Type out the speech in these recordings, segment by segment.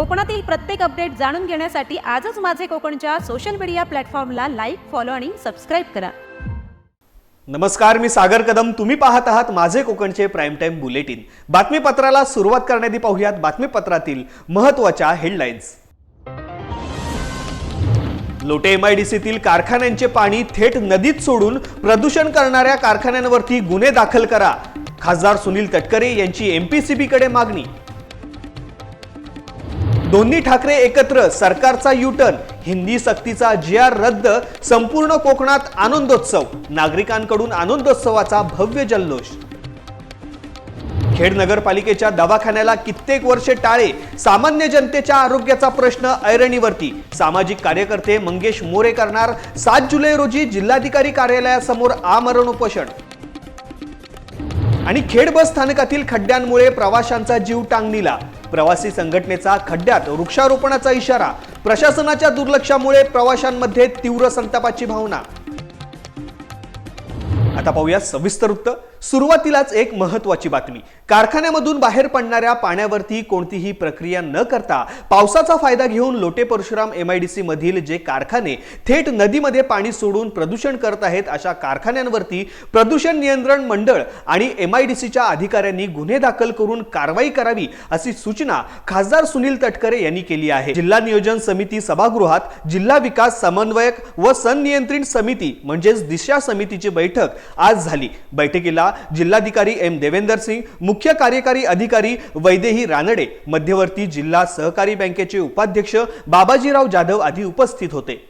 कोकणातील प्रत्येक अपडेट जाणून घेण्यासाठी आजच माझे कोकणच्या सोशल मीडिया प्लॅटफॉर्मला लाईक फॉलो आणि सबस्क्राईब करा. नमस्कार मी सागर कदम. तुम्ही पाहत आहात माझे कोकणचे प्राईम टाइम बुलेटिन बातमीपत्राला सुरुवात करण्याआधी पाहूयात बातमीपत्रातील महत्त्वाच्या headlines Lote M I D सीतील कारखान्यांचे पाणी थेट नदीत सोडून प्रदूषण करणाऱ्या कारखान्यांवरती गुन्हे दाखल करा. खासदार सुनील तटकरे यांची एमपीसीबीकडे मागणी. दोन्ही ठाकरे एकत्र सरकारचा युटर्न हिंदी सक्तीचा जी आर रद्द संपूर्ण कोकणात आनंदोत्सव नागरिकांकडून आनंदोत्सवाचा भव्य जल्लोष. खेड नगरपालिकेच्या दवाखान्याला कित्येक वर्षे टाळे सामान्य जनतेच्या आरोग्याचा प्रश्न ऐरणीवरती. सामाजिक कार्यकर्ते मंगेश मोरे करणार सात जुलै रोजी जिल्हाधिकारी कार्यालयासमोर आमरण उपोषण. आणि खेड बस स्थानकातील खड्ड्यांमुळे प्रवाशांचा जीव टांगणीला. प्रवासी संघटनेचा खड्ड्यात वृक्षारोपणाचा इशारा प्रशासनाच्या दुर्लक्षामुळे प्रवाशांमध्ये तीव्र संतापाची भावना. आता पाहूया सविस्तर वृत्त. सुरुवातीलाच एक महत्वाची बातमी. कारखान्यामधून बाहेर पडणाऱ्या पाण्यावरती कोणतीही प्रक्रिया न करता पावसाचा फायदा घेऊन लोटे परशुराम एमआयडीसी मधील जे कारखाने थेट नदीमध्ये पाणी सोडून प्रदूषण करत आहेत अशा कारखान्यांवरती प्रदूषण नियंत्रण मंडळ आणि एमआयडीसीच्या अधिकाऱ्यांनी गुन्हे दाखल करून कारवाई करावी अशी सूचना खासदार सुनील तटकरे यांनी केली आहे. जिल्हा नियोजन समिती सभागृहात जिल्हा विकास समन्वयक व संनियंत्रण समिती म्हणजेच दिशा समितीची बैठक आज झाली. बैठकीला जिल्हाधिकारी एम देवेंदर सिंग मुख्य कार्यकारी अधिकारी वैदेही रानडे मध्यवर्ती जिल्हा सहकारी बँकेचे उपाध्यक्ष बाबाजीराव जाधव आदी उपस्थित होते.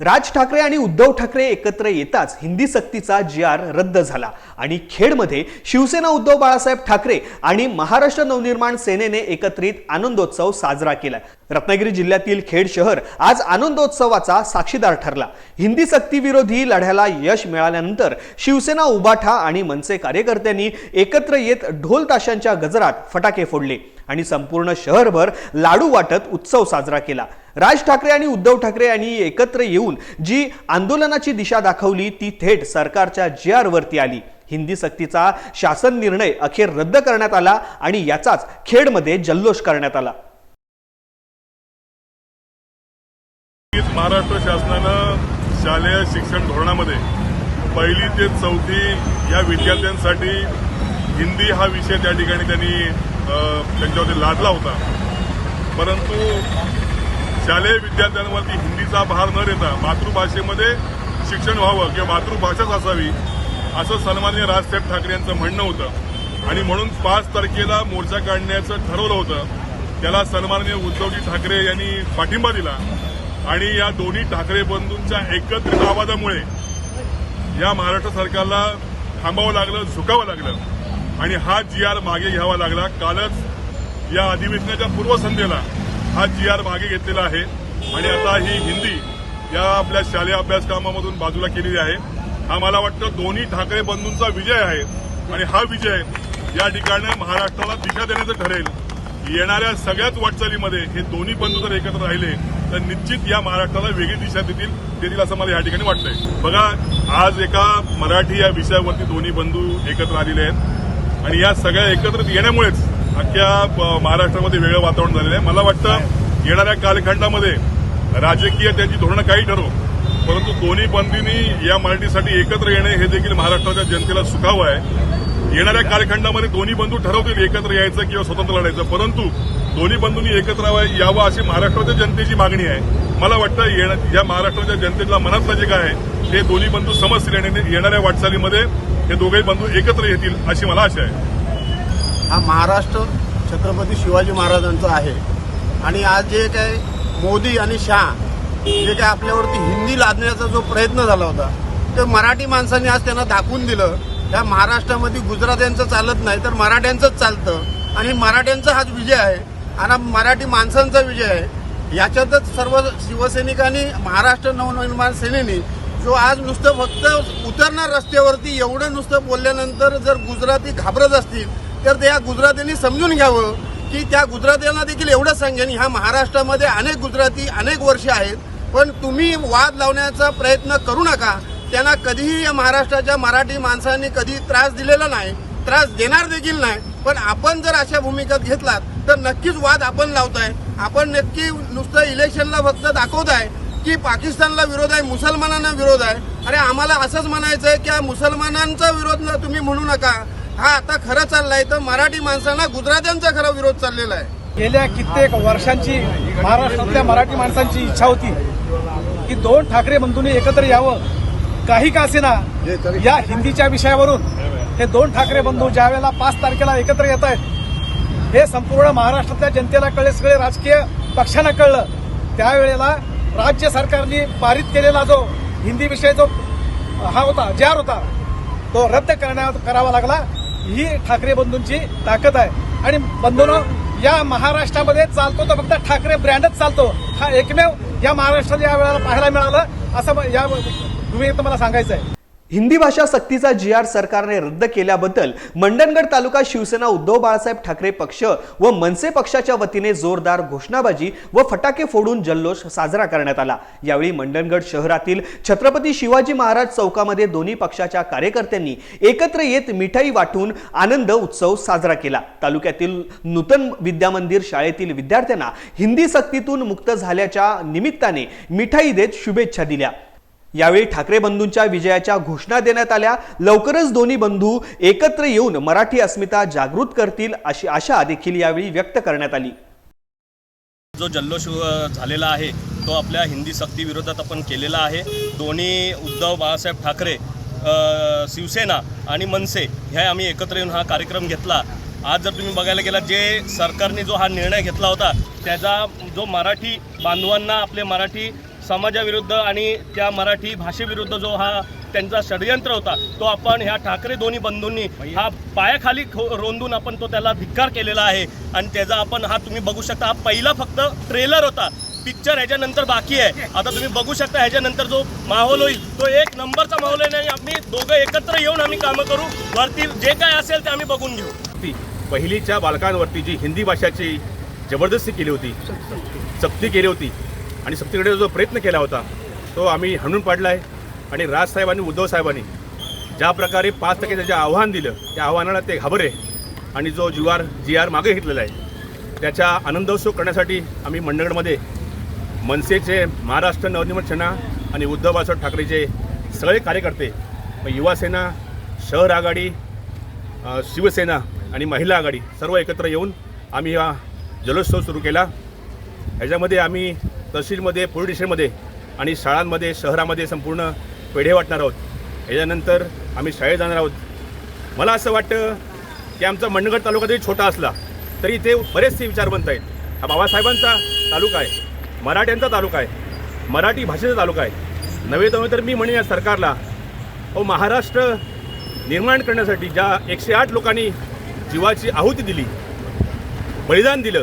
राज ठाकरे आणि उद्धव ठाकरे एकत्र येताच हिंदी सक्तीचा जी आर रद्द झाला. आणि खेडमध्ये शिवसेना उद्धव बाळासाहेब ठाकरे आणि महाराष्ट्र नवनिर्माण सेनेने एकत्रित आनंदोत्सव साजरा केला. रत्नागिरी जिल्ह्यातील खेड शहर आज आनंदोत्सवाचा साक्षीदार ठरला. हिंदी सक्तीविरोधी लढ्याला यश मिळाल्यानंतर शिवसेना उबाठा आणि मनसे कार्यकर्त्यांनी एकत्र येत ढोल ताशांच्या गजरात फटाके फोडले आणि संपूर्ण शहरभर लाडू वाटत उत्सव साजरा केला. राज ठाकरे आणि उद्धव ठाकरे यांनी एकत्र येऊन जी आंदोलनाची दिशा दाखवली ती थेट सरकारच्या जे आरवरती आली. हिंदी सक्तीचा शासन निर्णय अखेर रद्द करण्यात आला आणि याचाच खेडमध्ये जल्लोष करण्यात आला. महाराष्ट्र शासनानं शालेय शिक्षण धोरणामध्ये पहिली ते चौथी या विद्यार्थ्यांसाठी हिंदी हा विषय त्या ठिकाणी त्यांनी अ, त्यांच्यावरती लादला होता. परंतु शालेय विद्यार्थ्यांवरती हिंदीचा भार न देता मातृभाषेमध्ये शिक्षण व्हावं किंवा मातृभाषाच असावी असं सन्माननीय राजसाहेब ठाकरे यांचं म्हणणं होतं. आणि म्हणून पाच तारखेला मोर्चा काढण्याचं ठरवलं होतं. त्याला सन्माननीय उद्धवजी ठाकरे यांनी पाठिंबा दिला. आणि या दोन्ही ठाकरे बंधूंच्या एकत्रित आवाजामुळे या महाराष्ट्र सरकारला थांबावं लागलं झुकावं लागलं. आणि हा जी आर मागे घ्यावा लागला. कालच या अधिवेशनाच्या पूर्वसंध्येला हा जी आर मागे घेतलेला आहे. आणि आता ही हिंदी या आपल्या शालेय अभ्यासक्रमामधून बाजूला केलेली आहे. हा मला वाटतं दोन्ही ठाकरे बंधूंचा विजय आहे. आणि हा विजय या ठिकाणी महाराष्ट्राला दिशा देण्याचं ठरेल. येणाऱ्या सगळ्याच वाटचालीमध्ये हे दोन्ही बंधू जर एकत्र राहिले तर निश्चित या महाराष्ट्राला वेगळी दिशा देतील देतील असं मला या ठिकाणी वाटतंय. बघा आज एका मराठी या विषयावरती दोन्ही बंधू एकत्र आलेले आहेत. आणि या सगळ्या एकत्रित येण्यामुळेच अख्ख्या महाराष्ट्रामध्ये वेगळं वातावरण झालेलं आहे. मला वाटतं येणाऱ्या कालखंडामध्ये राजकीय त्याची धोरणं काही ठरव परंतु दोन्ही बंदींनी या मराठीसाठी एकत्र येणे हे देखील महाराष्ट्राच्या जनतेला सुखावं आहे. येणाऱ्या कालखंडामध्ये दोन्ही बंधू ठरवतील एकत्र यायचं किंवा स्वतंत्र लढायचं परंतु दोन्ही बंधूंनी एकत्र यावं- यावं अशी महाराष्ट्राच्या जनतेची मागणी आहे. मला वाटतं येणं- या महाराष्ट्राच्या जनतेला मनातलं जे काय आहे. ते दोन्ही बंधू समजतील आणि येणाऱ्या वाटचालीमध्ये हे दोघेही बंधू एकत्र येतील अशी मला आशा आहे. हा महाराष्ट्र छत्रपती शिवाजी महाराजांचा आहे. आणि आज जे काय मोदी आणि शाह जे काय आपल्यावरती हिंदी लादण्याचा जो प्रयत्न झाला होता ते मराठी माणसांनी आज त्यांना दाखवून दिलं. या महाराष्ट्रामध्ये गुजरात्यांचं चालत नाही तर मराठ्यांचंच चालतं. आणि मराठ्यांचा हाच विजय आहे. आणि मराठी माणसांचा विजय आहे. याच्यातच सर्व शिवसैनिकांनी महाराष्ट्र नवनिर्माण सेनेने जो आज नुसतं फक्त उतरणार रस्त्यावरती एवढं नुसतं बोलल्यानंतर जर गुजराती घाबरत असतील तर त्या गुजरातींनी समजून घ्यावं की त्या गुजरात्यांना देखील एवढं सांगेन. ह्या महाराष्ट्रामध्ये अनेक गुजराती अनेक वर्ष आहेत. पण तुम्ही वाद लावण्याचा प्रयत्न करू नका. त्यांना कधीही या महाराष्ट्राच्या मराठी माणसांनी कधी त्रास दिलेला नाही त्रास देणार देखील नाही. पण आपण जर अशा भूमिकेत घेतलात तर नक्कीच वाद आपण लावताय. आपण नक्की नुसतं इलेक्शनला फक्त दाखवत आहे की पाकिस्तानला विरोध आहे मुसलमानांना विरोध आहे. अरे आम्हाला असंच म्हणायचं आहे की मुसलमानांचा विरोध तुम्ही म्हणू नका. हा आता खरं चाललाय तर मराठी माणसांना गुजरात्यांचा खरा विरोध चाललेला आहे. गेल्या कित्येक वर्षांची महाराष्ट्रातल्या मराठी माणसांची इच्छा होती की दोन ठाकरे बंधूंनी एकत्र यावं. काही का असेना या हिंदीच्या विषयावरून हे दोन ठाकरे बंधू ज्या वेळेला पाच तारखेला एकत्र येत आहेत हे संपूर्ण महाराष्ट्रातल्या जनतेला कळले सगळे राजकीय पक्षांना कळलं. त्यावेळेला राज्य सरकारने पारित केलेला जो हिंदी विषय जो हा होता जार होता तो रद्द करण्यात करावा लागला. ही ठाकरे बंधूंची ताकद आहे. आणि बंधूंनो या महाराष्ट्रामध्ये चालतो तर फक्त ठाकरे ब्रँडच चालतो. हा एकमेव या महाराष्ट्रात या वेळेला पाहायला मिळालं असं या भूमिकेत मला सांगायचं आहे हिंदी भाषा सक्तीचा जी आर सरकारने रद्द केल्याबद्दल मंडणगड तालुका शिवसेना उद्धव बाळासाहेब ठाकरे पक्ष व मनसे पक्षाच्या वतीने जोरदार घोषणाबाजी व फटाके फोडून जल्लोष साजरा करण्यात आला. यावेळी मंडणगड शहरातील छत्रपती शिवाजी महाराज चौकामध्ये दोन्ही पक्षाच्या कार्यकर्त्यांनी एकत्र येत मिठाई वाटून आनंद उत्सव साजरा केला. तालुक्यातील नूतन विद्यामंदिर शाळेतील विद्यार्थ्यांना हिंदी सक्तीतून मुक्त झाल्याच्या निमित्ताने मिठाई देत शुभेच्छा दिल्या. यावेळी ठाकरे बंधूंच्या विजयाच्या घोषणा देण्यात आल्या. लवकरच दोन्ही बंधू एकत्र येऊन मराठी अस्मिता जागृत करतील अशी आशा देखील यावेळी व्यक्त करण्यात आली. जो जल्लोष झालेला आहे तो आपल्या हिंदी सक्ती विरोधात आपण केलेला आहे. दोन्ही उद्धव बाळासाहेब ठाकरे शिवसेना आणि मनसे ह्या आम्ही एकत्र येऊन हा कार्यक्रम घेतला. आज जर तुम्ही बघायला गेलात जे सरकारने जो हा निर्णय घेतला होता त्याचा जो मराठी बांधवांना आपले मराठी समाजाविरुद्ध आणि त्या मराठी भाषेविरुद्ध जो हा त्यांचा षडयंत्र होता तो आपण ह्या ठाकरे दोन्ही बंधूंनी हा पायाखाली खो- रोंदून आपण तो त्याला धिक्कार केलेला आहे. आणि त्याचा आपण हा तुम्ही बघू शकता हा पहिला फक्त ट्रेलर होता. पिक्चर ह्याच्यानंतर बाकी आहे. आता तुम्ही बघू शकता ह्याच्यानंतर जो माहोल होईल तो एक नंबरचा माहोल आहे. नाही आम्ही दोघं एकत्र येऊन आम्ही कामं करू. वरती जे काय असेल ते आम्ही बघून घेऊ. ती पहिलीच्या बालकांवरती जी हिंदी भाषाची जबरदस्ती केली होती सक्ती केली होती आणि सक्तीकडे जो प्रयत्न केला होता तो आम्ही हाणून पाडला आहे आणि राजसाहेबांनी उद्धव साहेबांनी ज्या प्रकारे पाच टक्के जे आव्हान दिलं त्या आव्हानाला ते घाबरे आणि जो जी आर जी आर मागे घेतलेला आहे त्याचा आनंदोत्सव करण्यासाठी आम्ही मंडगडमध्ये मनसेचे महाराष्ट्र नवनिर्माण सेना आणि उद्धव बाळासाहेब ठाकरेचे सगळे कार्यकर्ते मग युवासेना शहर आघाडी शिवसेना आणि महिला आघाडी सर्व एकत्र येऊन आम्ही हा जलोत्सव सुरू केला. ह्याच्यामध्ये आम्ही तहसीलमध्ये पोलीस स्टेशनमध्ये आणि शाळांमध्ये शहरामध्ये संपूर्ण पेढे वाटणार आहोत. याच्यानंतर आम्ही शाळेत जाणार आहोत. मला असं वाटतं की आमचा मंडगड तालुका जरी छोटा असला तरी इथे बरेचसे विचारवंत आहेत. हा बाबासाहेबांचा तालुका आहे मराठ्यांचा तालुका आहे मराठी भाषेचा तालुका आहे. नव्हे नव्हे तर मी म्हणेन या सरकारला अहो महाराष्ट्र निर्माण करण्यासाठी ज्या एकशे आठ लोकांनी जीवाची आहुती दिली बलिदान दिलं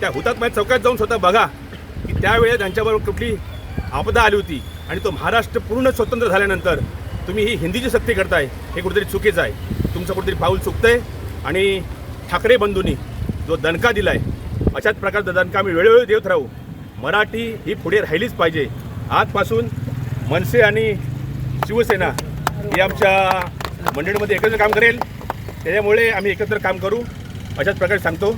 त्या हुतात्मा चौकात जाऊन स्वतः बघा. त्यावेळेस त्यांच्याबरोबर कुठली आपदा आली होती आणि तो महाराष्ट्र पूर्ण स्वतंत्र झाल्यानंतर तुम्ही ही हिंदीची सक्ती करताय हे कुठेतरी चुकीचं आहे. तुमचं कुठेतरी पाऊल चुकतं आहे आणि ठाकरे बंधूंनी जो दणका दिला आहे अशाच प्रकारचा दणका आम्ही वेळोवेळी देत राहू. मराठी ही पुढे राहिलीच पाहिजे. आजपासून मनसे आणि शिवसेना ही आमच्या मंडळीमध्ये एकत्र काम करेल. त्याच्यामुळे आम्ही एकत्र काम करू. अशाच प्रकारे सांगतो.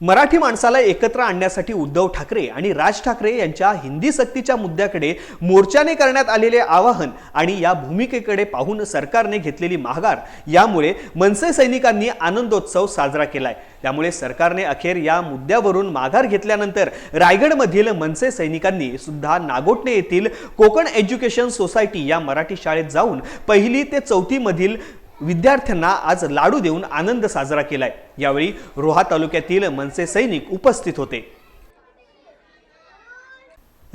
मराठी माणसाला एकत्र आणण्यासाठी उद्धव ठाकरे आणि राज ठाकरे यांच्या हिंदी सक्तीच्या मुद्द्याकडे मोर्चाने करण्यात आलेले आवाहन आणि या भूमिकेकडे पाहून सरकारने घेतलेली माघार यामुळे मनसे सैनिकांनी आनंदोत्सव साजरा केलाय. त्यामुळे सरकारने अखेर या मुद्द्यावरून माघार घेतल्यानंतर रायगडमधील मनसे सैनिकांनी सुद्धा नागोटणे येथील कोकण एज्युकेशन सोसायटी या मराठी शाळेत जाऊन पहिली ते चौथीमधील विद्यार्थ्यांना आज लाडू देऊन आनंद साजरा केलाय. यावेळी रोहा तालुक्यातील मनसे सैनिक उपस्थित होते.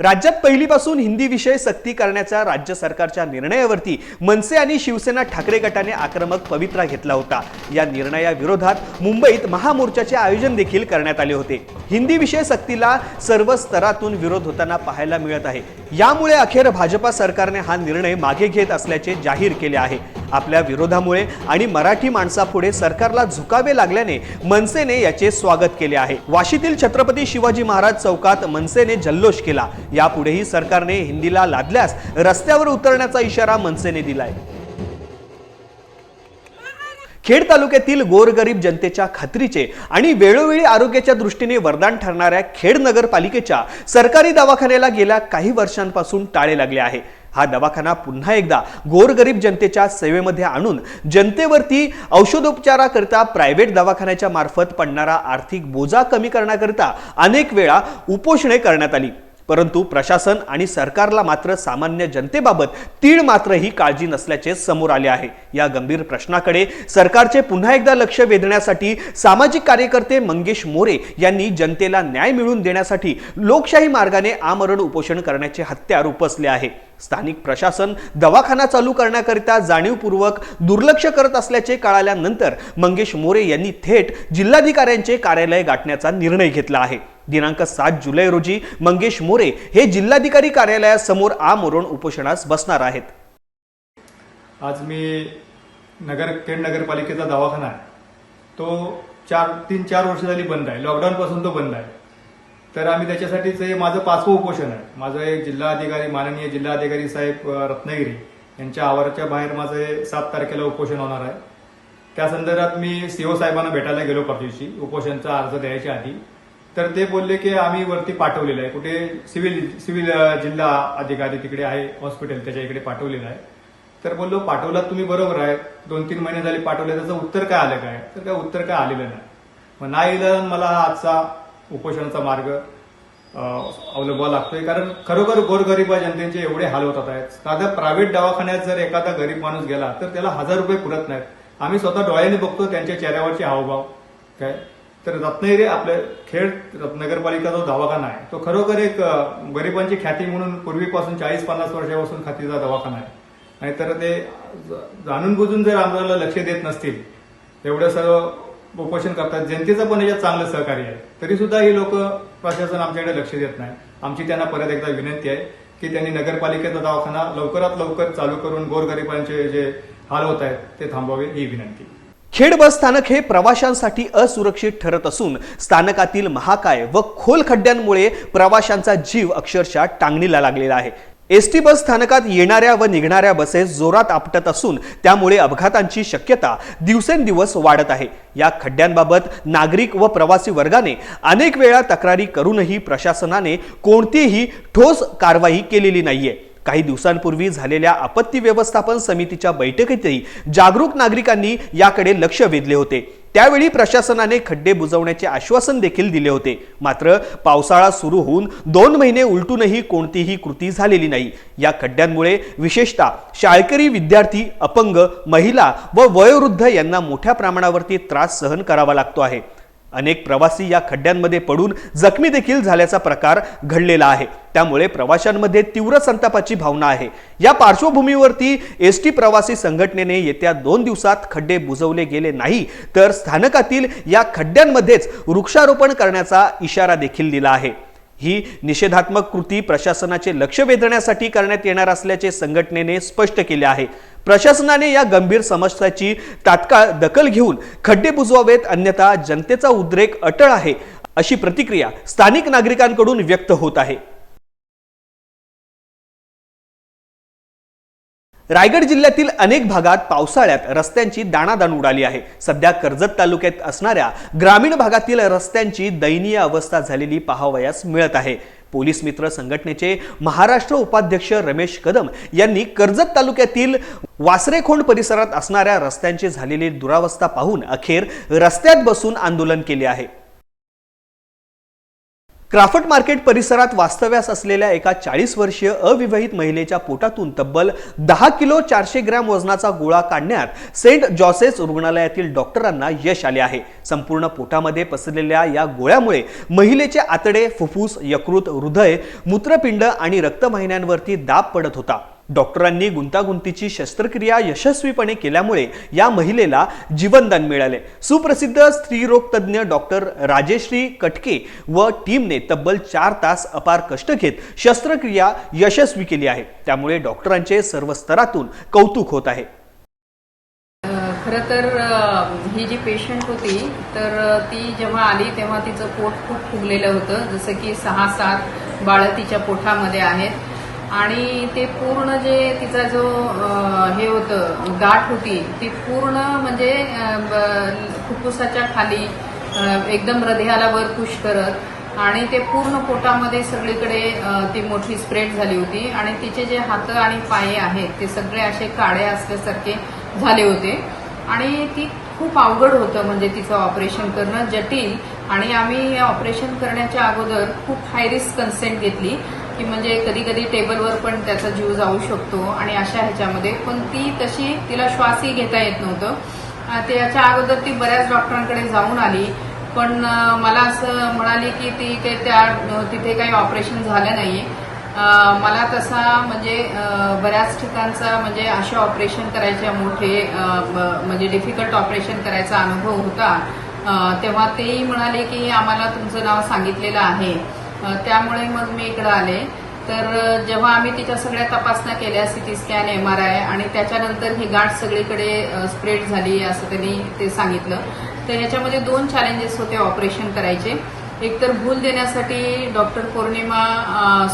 राज्यात पहिलीपासून हिंदी विषय सक्ती करण्याच्या राज्य सरकारच्या निर्णयावरती मनसे आणि शिवसेना ठाकरे गटाने आक्रमक पवित्रा घेतला होता. या निर्णयाविरोधात मुंबईत महामोर्चाचे आयोजन देखील करण्यात आले होते. हिंदी विषय सक्तीला सर्व स्तरातून विरोध होताना पाहायला मिळत आहे. यामुळे अखेर भाजपा सरकारने हा निर्णय मागे घेत असल्याचे जाहीर केले आहे. आपल्या विरोधामुळे आणि मराठी माणसापुढे सरकारला झुकावे लागल्याने मनसेने याचे स्वागत केले आहे. वाशीतील छत्रपती शिवाजी महाराज चौकात मनसेने जल्लोष केला. यापुढेही सरकारने हिंदीला लादल्यास रस्त्यावर उतरण्याचा इशारा मनसेने दिलाय. खेड तालुक्यातील गोरगरीब जनतेच्या खात्रीचे आणि वेळोवेळी आरोग्याच्या दृष्टीने वरदान ठरणाऱ्या खेड नगरपालिकेच्या सरकारी दवाखान्याला गेल्या काही वर्षांपासून टाळे लागले आहे. हा दवाखाना पुन्हा एकदा गोरगरीब जनतेच्या सेवेमध्ये आणून जनतेवरती औषधोपचाराकरिता प्रायव्हेट दवाखान्याच्या मार्फत पडणारा आर्थिक बोजा कमी करण्याकरिता अनेक वेळा उपोषणे करण्यात आली. परंतु प्रशासन आणि सरकारला मात्र सामान्य जनतेबाबत तीळ मात्र ही काळजी नसल्याचे समोर आले आहे. या गंभीर प्रश्नाकडे सरकारचे पुन्हा एकदा लक्ष वेधण्यासाठी सामाजिक कार्यकर्ते मंगेश मोरे यांनी जनतेला न्याय मिळवून देण्यासाठी लोकशाही मार्गाने आमरण उपोषण करण्याचे हत्यार उपसले आहे. स्थानिक प्रशासन दवाखाना चालू करण्याकरिता जाणीवपूर्वक दुर्लक्ष करत असल्याचे कळाल्यानंतर मंगेश मोरे यांनी थेट जिल्हाधिकाऱ्यांचे कार्यालय गाठण्याचा निर्णय घेतला आहे. दिनांक सात जुलै रोजी मंगेश मोरे हे जिल्हाधिकारी कार्यालयासमोर आमरण उपोषणास बसणार आहेत. आज मी नगर खेड नगरपालिकेचा दवाखाना आहे. तो चार तीन चार वर्ष झाली बंद आहे. लॉकडाऊनपासून तो बंद आहे. तर आम्ही त्याच्यासाठीच हे माझं पाचवं उपोषण आहे. माझं एक जिल्हाधिकारी माननीय जिल्हाधिकारी साहेब रत्नागिरी यांच्या आवाराच्या बाहेर माझं हे सात तारखेला उपोषण होणार आहे. त्या संदर्भात मी सीओ साहेबांना भेटायला गेलो पाच दिवशी उपोषणचा अर्ज द्यायच्या आधी. तर ते बोलले की आम्ही वरती पाठवलेलं आहे. कुठे सिव्हिल सिव्हिल जिल्हा अधिकारी तिकडे आहे हॉस्पिटल त्याच्या इकडे पाठवलेलं आहे. तर बोललो पाठवलात तुम्ही बरोबर आहे. दोन तीन महिने झाले पाठवले. त्याचं उत्तर काय आलं काय? तर काय उत्तर काय आलेलं नाही. मग नाही मला आजचा उपोषणाचा मार्ग अवलंबवा अवलंबावा लागतोय. कारण खरोखर गोरगरीबा जनतेचे एवढे हाल होतात आहेत. साधा प्रायव्हेट दवाखान्यात जर एखादा गरीब माणूस गेला तर त्याला हजार रुपये पुरत नाहीत. आम्ही स्वतः डोळ्याने बघतो त्यांच्या चेहऱ्यावरचे हावभाव. काय? तर रत्नागिरी आपल्या खेड नगरपालिका जो दवाखाना आहे तो खरोखर एक गरिबांची ख्याती म्हणून पूर्वीपासून चाळीस पन्नास वर्षापासून खातीचा दवाखाना आहे. नाहीतर ते जाणून बुजून जर आम्हाला लक्ष देत नसतील एवढं सर्व उपोषण करतात जनतेचं पण याच्यात चांगलं सहकार्य आहे. तरी सुद्धा ही लोक प्रशासन आमच्याकडे लक्ष देत नाही. आमची त्यांना परत एकदा विनंती आहे की त्यांनी नगरपालिकेचा दवाखाना लवकरात लवकर चालू करून गोरगरिबांचे जे हाल होत आहेत ते थांबवावे ही विनंती. खेड बस स्थानक हे प्रवाशांसाठी असुरक्षित ठरत असून स्थानकातील महाकाय व खोल खड्ड्यांमुळे प्रवाशांचा जीव अक्षरशः टांगणीला लागलेला आहे. एस टी बस स्थानकात येणाऱ्या व निघणाऱ्या बसेस जोरात आपटत असून त्यामुळे अपघातांची शक्यता दिवसेंदिवस वाढत आहे. या खड्ड्यांबाबत नागरिक व प्रवासी वर्गाने अनेक वेळा तक्रारी करूनही प्रशासनाने कोणतीही ठोस कारवाई केलेली नाहीये. काही दिवसांपूर्वी झालेल्या आपत्ती व्यवस्थापन समितीच्या बैठकीतही जागरूक नागरिकांनी याकडे लक्ष वेधले होते. त्यावेळी प्रशासनाने खड्डे बुजवण्याचे आश्वासन देखील दिले होते. मात्र पावसाळा सुरू होऊन दोन महिने उलटूनही कोणतीही कृती झालेली नाही. या खड्ड्यांमुळे विशेषतः शाळकरी विद्यार्थी अपंग महिला व वयोवृद्ध यांना मोठ्या प्रमाणावरती त्रास सहन करावा लागतो आहे. अनेक प्रवासी या खड्ड्यांमध्ये पडून जखमी देखील झाल्याचा प्रकार घडलेला आहे. त्यामुळे प्रवाशांमध्ये तीव्र संतापाची भावना आहे. या पार्श्वभूमीवरती एस टी प्रवासी संघटनेने येत्या दोन दिवसात खड्डे बुजवले गेले नाही तर स्थानकातील या खड्ड्यांमध्येच वृक्षारोपण करण्याचा इशारा देखील दिला आहे. ही निषेधात्मक कृती प्रशासनाचे लक्ष वेधण्यासाठी करण्यात येणार असल्याचे संघटनेने स्पष्ट केले आहे. प्रशासनाने या गंभीर समस्याची तात्काळ दखल घेऊन खड्डे बुजवावेत अन्यथा जनतेचा उद्रेक अटळ आहे अशी प्रतिक्रिया स्थानिक नागरिकांकडून व्यक्त होत आहे. रायगड जिल्ह्यातील अनेक भागात पावसाळ्यात रस्त्यांची दाणादाण उडाली आहे. सध्या कर्जत तालुक्यात असणाऱ्या ग्रामीण भागातील रस्त्यांची दयनीय अवस्था झालेली पाहावयास मिळत आहे. पोलीस मित्र संघटनेचे महाराष्ट्र उपाध्यक्ष रमेश कदम यांनी कर्जत तालुक्यातील वासरेखोंड परिसरात असणाऱ्या रस्त्यांची झालेली दुरावस्था पाहून अखेर रस्त्यात बसून आंदोलन केले आहे. क्राफ्ट मार्केट परिसरात वास्तव्यास असलेल्या एका चाळीस वर्षीय अविवाहित महिलेच्या पोटातून तब्बल दहा किलो चारशे ग्रॅम वजनाचा गोळा काढण्यात सेंट जॉसेस रुग्णालयातील डॉक्टरांना यश आले आहे. संपूर्ण पोटामध्ये पसरलेल्या या गोळ्यामुळे महिलेचे आतडे फुफ्फुस यकृत हृदय मूत्रपिंड आणि रक्तवाहिन्यांवरती दाब पडत होता. डॉक्टरांनी गुंतागुंतीची शस्त्रक्रिया यशस्वीपणे केल्यामुळे या महिलेला जीवनदान मिळाले. सुप्रसिद्ध स्त्रीरोग तज्ज्ञ डॉक्टर राजेश्री कटके व टीमने तब्बल चार तास अपार कष्ट घेत शस्त्रक्रिया यशस्वी केली आहे. त्यामुळे डॉक्टरांचे सर्व स्तरातून कौतुक होत आहे. खरं तर ही जी पेशंट होती तर ती जेव्हा आली तेव्हा तिचं पोट खूप फुगलेलं होतं. जसं की सहा सात बाळं तिच्या पोटामध्ये आहेत. आणि ते पूर्ण जे तिचा जो हे होतं गाठ होती ती पूर्ण म्हणजे अं, फुफ्फुसाच्या खाली एकदम हृदयाला वर पुश करत आणि ते पूर्ण पोटामध्ये सगळीकडे ती मोठी स्प्रेड झाली होती आणि तिचे जे हात आणि पाये आहेत ते सगळे असे काळे असल्यासारखे झाले होते. आणि ती खूप अवघड होतं म्हणजे तिचं ऑपरेशन करणं जटिल आणि आम्ही ऑपरेशन करण्याच्या अगोदर खूप हाय रिस्क कन्सेंट घेतली. की म्हणजे कधी कधी टेबलवर पण त्याचा जीव जाऊ शकतो आणि अशा ह्याच्यामध्ये. पण ती तशी तिला श्वासही घेता येत नव्हतं. त्याच्या अगोदर ती बऱ्याच डॉक्टरांकडे जाऊन आली. पण मला असं म्हणाली की ती काही त्या तिथे काही ऑपरेशन झालं नाही. मला तसा म्हणजे बऱ्याच ठिकाणचा म्हणजे असे ऑपरेशन करायचे मोठे ब- म्हणजे डिफिकल्ट ऑपरेशन करायचा अनुभव होता. तेव्हा तेही म्हणाले की आम्हाला तुमचं नाव सांगितलेलं आहे. त्यामुळे मग मी इकडं आले. तर जेव्हा आम्ही तिच्या सगळ्या तपासण्या केल्या CT scan M R I आणि त्याच्यानंतर ही गाठ सगळीकडे स्प्रेड झाली असं त्यांनी ते सांगितलं. तर ह्याच्यामध्ये दोन चॅलेंजेस होते ऑपरेशन करायचे. एक तर भूल देण्यासाठी डॉक्टर पौर्णिमा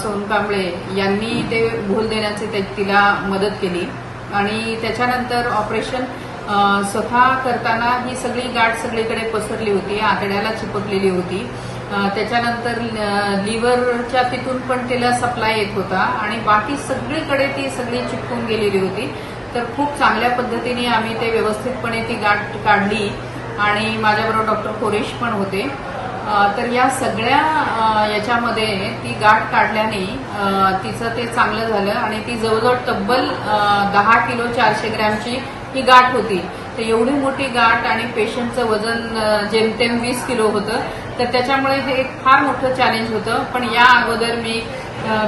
सोनकांबळे यांनी ते भूल देण्याचे ते- तिला मदत केली. आणि त्याच्यानंतर ऑपरेशन स्वतः करताना ही सगळी गाठ सगळीकडे पसरली होती आतड्याला चिपकलेली होती. त्याच्यानंतर लिव्हरच्या तिथून पण तिला सप्लाय येत होता आणि बाकी सगळीकडे ती सगळी चिपकून गेलेली होती. तर खूप चांगल्या पद्धतीने आम्ही ते व्यवस्थितपणे ती गाठ काढली आणि माझ्याबरोबर डॉक्टर कोरेश पण होते. तर या सगळ्या याच्यामध्ये ती गाठ काढल्याने तिचं ते चांगलं झालं आणि ती जवळजवळ तब्बल दहा किलो चारशे ग्रॅमची ही गाठ होती. तर एवढी मोठी गाठ आणि पेशंटचं वजन जेमतेम वीस किलो होतं तर त्याच्यामुळे हे एक फार मोठं चॅलेंज होतं. पण या अगोदर मी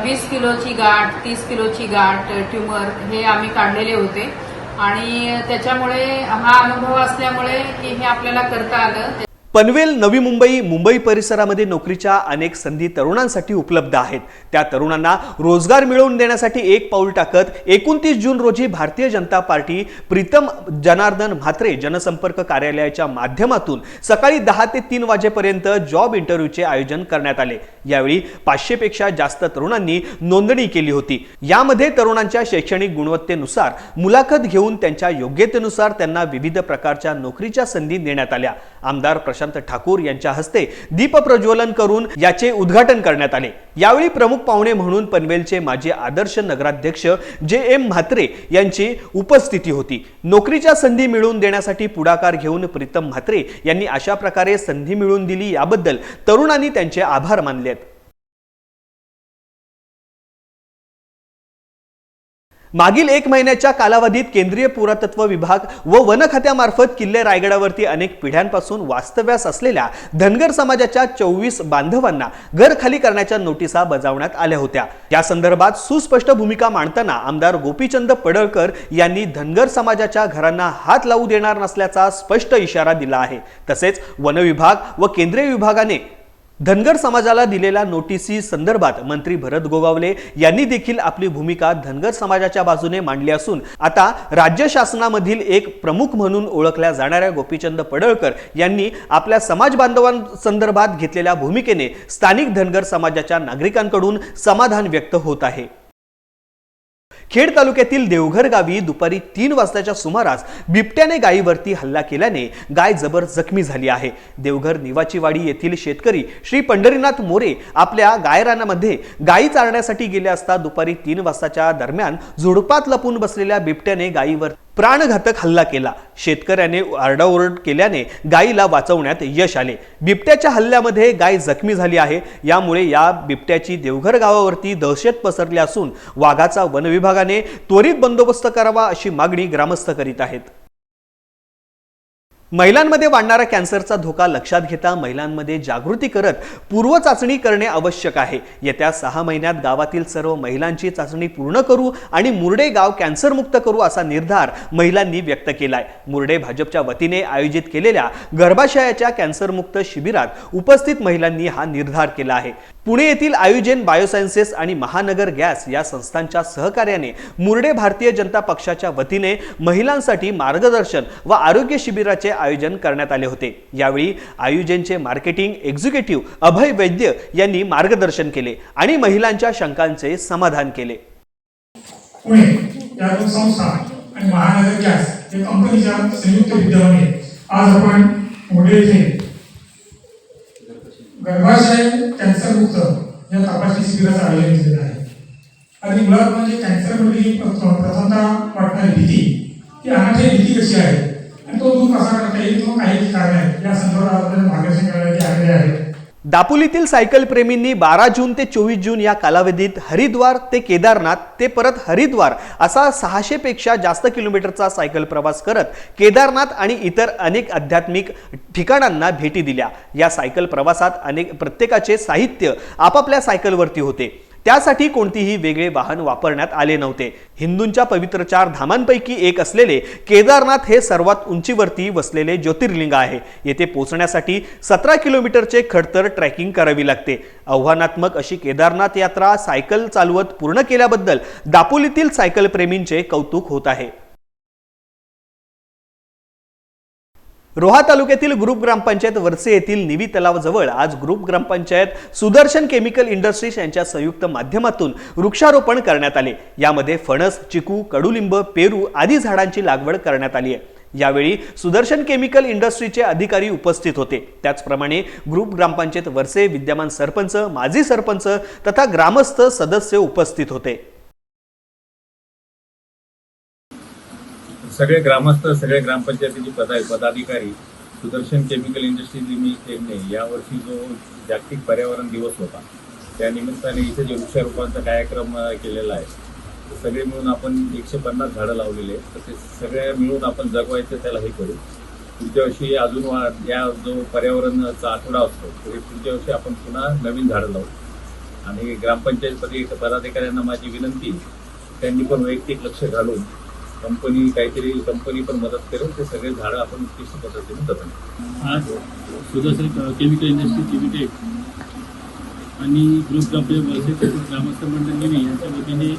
वीस किलोची गाठ तीस किलोची गाठ ट्युमर हे आम्ही काढलेले होते. आणि त्याच्यामुळे हा अनुभव असल्यामुळे की हे आपल्याला करता आलं. पनवेल नवी मुंबई मुंबई परिसरामध्ये नोकरीच्या अनेक संधी तरुणांसाठी उपलब्ध आहेत. त्या तरुणांना रोजगार मिळवून देण्यासाठी एक पाऊल टाकत एकोणतीस जून रोजी भारतीय जनता पार्टी प्रीतम जनार्दन म्हात्रे जनसंपर्क कार्यालयाच्या माध्यमातून सकाळी दहा ते तीन वाजेपर्यंत जॉब इंटरव्ह्यूचे आयोजन करण्यात आले. यावेळी पाचशेपेक्षा जास्त तरुणांनी नोंदणी केली होती. यामध्ये तरुणांच्या शैक्षणिक गुणवत्तेनुसार मुलाखत घेऊन त्यांच्या योग्यतेनुसार त्यांना विविध प्रकारच्या नोकरीच्या संधी देण्यात आल्या. आमदार प्रशांत ठाकूर यांच्या हस्ते दीपप्रज्वलन करून याचे उद्घाटन करण्यात आले. यावेळी प्रमुख पाहुणे म्हणून पनवेलचे माजी आदर्श नगराध्यक्ष जे एम म्हात्रे यांची उपस्थिती होती. नोकरीच्या संधी मिळवून देण्यासाठी पुढाकार घेऊन प्रीतम म्हात्रे यांनी अशा प्रकारे संधी मिळवून दिली याबद्दल तरुणांनी त्यांचे आभार मानलेत. मागील एक महिन्याच्या कालावधीत केंद्रीय पुरातत्व विभाग व वन खात्यामार्फत किल्ले रायगडावरती अनेक पिढ्यांपासून वास्तव्यास असलेल्या धनगर समाजाच्या चोवीस बांधवांना घर खाली करण्याच्या नोटिसा बजावण्यात आल्या होत्या. या संदर्भात सुस्पष्ट भूमिका मांडताना आमदार गोपीचंद पडळकर यांनी धनगर समाजाच्या घरांना हात लावू देणार नसल्याचा स्पष्ट इशारा दिला आहे. तसेच वन विभाग व केंद्रीय विभागाने धनगर समाजाला दिलेल्या नोटिसी संदर्भात मंत्री भरत गोगावले यांनी देखील आपली भूमिका धनगर समाजाच्या बाजूने मांडली असून आता राज्य शासनामधील एक प्रमुख म्हणून ओळखल्या जाणाऱ्या गोपीचंद पडळकर यांनी आपल्या समाज बांधवांसंदर्भात घेतलेल्या भूमिकेने स्थानिक धनगर समाजाच्या नागरिकांकडून समाधान व्यक्त होत आहे. खेड तालुक्यातील देवघर गावी दुपारी तीन वाजताच्या सुमारास बिबट्याने गायीवरती हल्ला केल्याने गाय जबर जखमी झाली आहे. देवघर निवाचीवाडी येथील शेतकरी श्री पंढरीनाथ मोरे आपल्या गायरानामध्ये गायी चारण्यासाठी गेले असता दुपारी तीन वाजताच्या दरम्यान झुडपात लपून बसलेल्या बिबट्याने गायीवर प्राणघातक हल्ला केला. शेतकऱ्याने आरडाओरड केल्याने गायीला वाचवण्यात यश आले. बिबट्याच्या हल्ल्यामध्ये गाय जखमी झाली आहे. यामुळे या बिबट्याची देवघर गावावरती दहशत पसरली असून वाघाचा वनविभागाने त्वरित बंदोबस्त करावा अशी मागणी ग्रामस्थ करीत आहेत. महिलांमध्ये वाढणारा कॅन्सरचा धोका लक्षात घेता महिलांमध्ये जागृती करत पूर्व चाचणी करणे आवश्यक आहे. येत्या सहा महिन्यात गावातील सर्व महिलांची चाचणी पूर्ण करू आणि मुर्डे गाव कॅन्सरमुक्त करू असा निर्धार महिलांनी व्यक्त केलाय. मुर्डे भाजपच्या वतीने आयोजित केलेल्या गर्भाशयाच्या कॅन्सरमुक्त शिबिरात उपस्थित महिलांनी हा निर्धार केला आहे. पुणे येथील आयुजेन बायोसायन्सेस आणि महानगर गॅस या संस्थांच्या सहकार्याने मुर्डे भारतीय जनता पक्षाच्या वतीने महिलांसाठी मार्गदर्शन व आरोग्य शिबिराचे आयोजन करण्यात आले होते. यावेळी आयुजेनचे मार्केटिंग एक्झिक्युटिव्ह अभय वैद्य यांनी मार्गदर्शन केले आणि महिलांच्या शंकांचे समाधान केले. पुणे या दोन संस्था आणि महानगर गॅस या कंपनीच्या संयुक्त विद्यमाने आज आपण मोठे येथे गर्भाशय कॅन्सरमुक्त या तपासणी शिबिराचं आयोजन केलेलं आहे. आणि मुळात म्हणजे कॅन्सर म्हणजे प्रथमतः वाटणारी भीती. ती अनाठी भीती कशी आहे? आणि तो दूर कसा करता येईल? किंवा काही कारण आहेत? या संदर्भात आपल्याला मार्गदर्शन करण्याचे आलेले आहे. दापोलीतील सायकल प्रेमींनी बारा जून ते चोवीस जून या कालावधीत हरिद्वार ते केदारनाथ ते परत हरिद्वार असा सहाशेपेक्षा जास्त किलोमीटरचा सायकल प्रवास करत केदारनाथ आणि इतर अनेक आध्यात्मिक ठिकाणांना भेटी दिल्या. या सायकल प्रवासात अनेक प्रत्येकाचे साहित्य आपापल्या सायकलवरती होते. त्यासाठी कोणतीही वेगळे वाहन वापरण्यात आले नव्हते. हिंदूंच्या पवित्र चार धामांपैकी एक असलेले केदारनाथ हे सर्वात उंचीवरती वसलेले ज्योतिर्लिंग आहे. येथे पोहोचण्यासाठी सतरा किलोमीटरचे खडतर ट्रॅकिंग करावी लागते. आव्हानात्मक अशी केदारनाथ यात्रा सायकल चालवत पूर्ण केल्याबद्दल दापोलीतील सायकल प्रेमींचे कौतुक होत आहे. रोहा तालुक्यातील ग्रुप ग्रामपंचायत वरसे येथील निवी तलावाजवळ आज group gram panchayat Sudarshan Chemical Industries यांच्या संयुक्त माध्यमातून वृक्षारोपण करण्यात आले. यामध्ये फणस चिकू कडुलिंब पेरू आदी झाडांची लागवड करण्यात आली आहे. यावेळी सुदर्शन केमिकल इंडस्ट्रीचे अधिकारी उपस्थित होते. त्याचप्रमाणे ग्रुप ग्रामपंचायत वरसे विद्यमान सरपंच माजी सरपंच तथा ग्रामस्थ सदस्य उपस्थित होते. सगळे ग्रामस्थ सगळे ग्रामपंचायतीचे पदा पदाधिकारी सुदर्शन केमिकल इंडस्ट्री लिमिटेडने यावर्षी जो जागतिक पर्यावरण दिवस होता त्या निमित्ताने इथे जे वृक्षारोपणाचा कार्यक्रम केलेला आहे सगळे मिळून आपण एकशे पन्नास झाडं लावलेले आहेत. तर ते सगळे मिळून आपण जगवायचं त्याला हे करू. पुढच्या वर्षी अजून वा या जो पर्यावरणाचा आठवडा असतो तरी पुढच्या वर्षी आपण पुन्हा नवीन झाडं लावू. आणि ग्रामपंचायत पदी पदाधिकाऱ्यांना माझी विनंती त्यांनी पण वैयक्तिक लक्ष घालून कंपनी काहीतरी कंपनी पण मदत करेल ते सगळे झाडं आपण उत्कृष्ट पद्धतीने जगू आज सुदर्शन केमिकल इंडस्ट्री लिमिटेड आणि ग्रुप डब्ल्यू वर्षे ग्रामस्थ मंडळ निवी यांच्या वतीने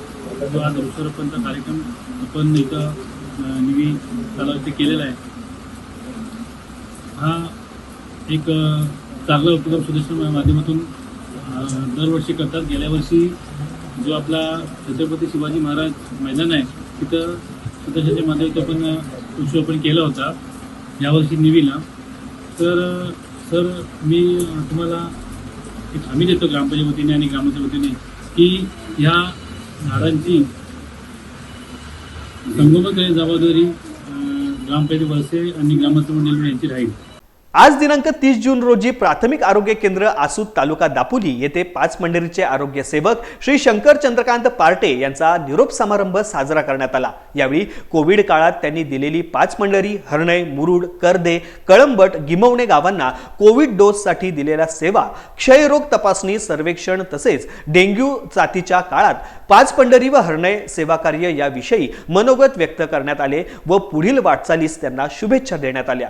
जो आज वृक्षारोपणचा कार्यक्रम आपण इथं निवी तलावाचे केलेला आहे. हा एक चांगला उपक्रम सुदर्शन माध्यमातून दरवर्षी करतात. गेल्या वर्षी जो आपला छत्रपती शिवाजी महाराज मैदान आहे तिथं सुदर्शनच्या माध्यमातून आपण उत्सव वृक्षारोपण केला होता. यावर्षी निवीला. तर सर मी तुम्हाला एक हमी देतो ग्रामपंचायत वतीने आणि ग्रामाच्या वतीने की ह्या झाडांची संगोपन करण्याची जबाबदारी ग्रामपंचायत वर्षे आणि ग्रामस्थ मंडळ यांची राहील. आज दिनांक तीस जून रोजी प्राथमिक आरोग्य केंद्र आसूद तालुका दापोली येथे पाच मंडळीचे आरोग्य सेवक श्री शंकर चंद्रकांत पार्टे यांचा निरोप समारंभ साजरा करण्यात आला. यावेळी कोविड काळात त्यांनी दिलेली पाच मंडळी हरणय मुरुड करदे कळंबट गिमवणे गावांना कोविड डोससाठी दिलेल्या सेवा क्षयरोग तपासणी सर्वेक्षण तसेच डेंग्यू चातीच्या काळात पाच पंढरी व हरणय सेवा कार्य याविषयी मनोगत व्यक्त करण्यात आले व पुढील वाटचालीस त्यांना शुभेच्छा देण्यात आल्या.